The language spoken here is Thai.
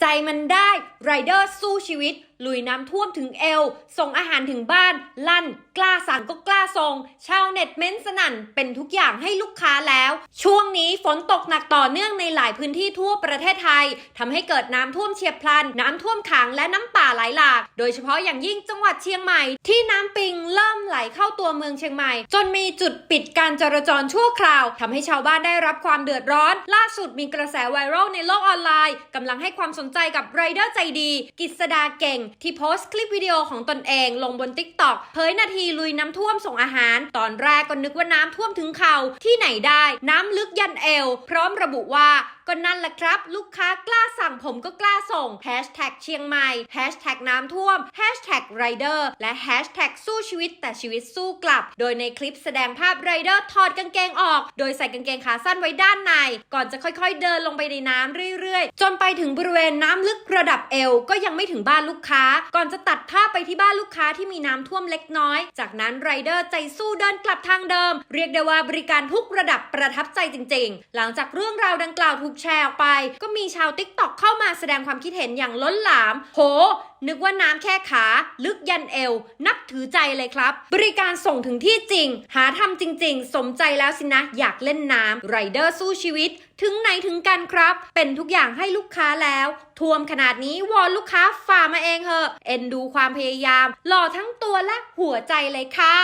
ใจมันได้ไรเดอร์สู้ชีวิต ลุยน้ำท่วมถึงเอว ส่งอาหารถึงบ้าน ลั่น กล้าสั่งก็กล้าส่ง ชาวเน็ตเม้นสนั่น เป็นทุกอย่างให้ลูกค้าแล้ว ช่วงนี้ฝนตกหนักต่อเนื่องในหลายพื้นที่ทั่วประเทศไทยทำให้เกิดน้ำท่วมเฉียบพลัน น้ำท่วมขังและน้ำป่าไหลหลาก โดยเฉพาะอย่างยิ่งจังหวัดเชียงใหม่ ที่น้ำปิงเริ่มไหลเข้าตัวเมืองเชียงใหม่ จนมีจุดปิดการจราจรชั่วคราวทำให้ชาวบ้านได้รับความเดือดร้อน ล่าสุดมีกระแสไวรัลในโลกออนไลน์กำลังให้ความสนใจกับไรเดอร์ใจดี กิษดาเก่งที่โพสต์คลิปวิดีโอของตนเองลงบน t ิ k t o k เผยนาทีลุยน้ำท่วมส่งอาหาร ตอนแรกก็นึกว่าน้ำท่วมถึงเข่าที่ไหนได้น้ำลึกยันเอว พร้อมระบุว่า ก็นั่นแหละครับ ลูกค้ากล้าสั่งผมก็กล้าส่ง Hashtag เชียงใหม่ Hashtag น้ำท่วม Hashtag Rider และ Hashtag สู้ชีวิตแต่ชีวิตสู้กลับ โดยในคลิปแสดงภาพไรเดอร์ถอดกางเกงออก โดยใส่กางเกงขาสั้นไว้ด้านใน ก่อนจะค่อยๆ เดินลงไปในน้ำเรื่อยๆ จนไปถึงบริเวณน้ำลึกระดับเอวก็ยังไม่ถึงบ้านลูกค้า ก่อนจะตัดภาพไปที่บ้านลูกค้าที่มีน้ำท่วมเล็กน้อย จากนั้นไรเดอร์ใจสู้เดินกลับทางเดิม เรียกได้ว่าบริการทุกระดับประทับใจจริง ๆ หลังจากเรื่องราวดังกล่าวถูกแชร์ออกไป ก็มีชาวติ๊กต็อกเข้ามาแสดงความคิดเห็นอย่างล้นหลาม โห นึกว่าน้ำแค่ขา ลึกยันเอว นับถือใจเลยครับ บริการส่งถึงที่จริง หาทำจริง ๆ สมใจแล้วสินะ อยากเล่นน้ำไรเดอร์สู้ชีวิต ถึงไหนถึงกันครับ เป็นทุกอย่างให้ลูกค้าแล้วท่วมขนาดนี้วอนลูกค้าฝ่ามาเองเหอะ เอ็นดูความพยายาม หล่อทั้งตัวและหัวใจเลยค่ะ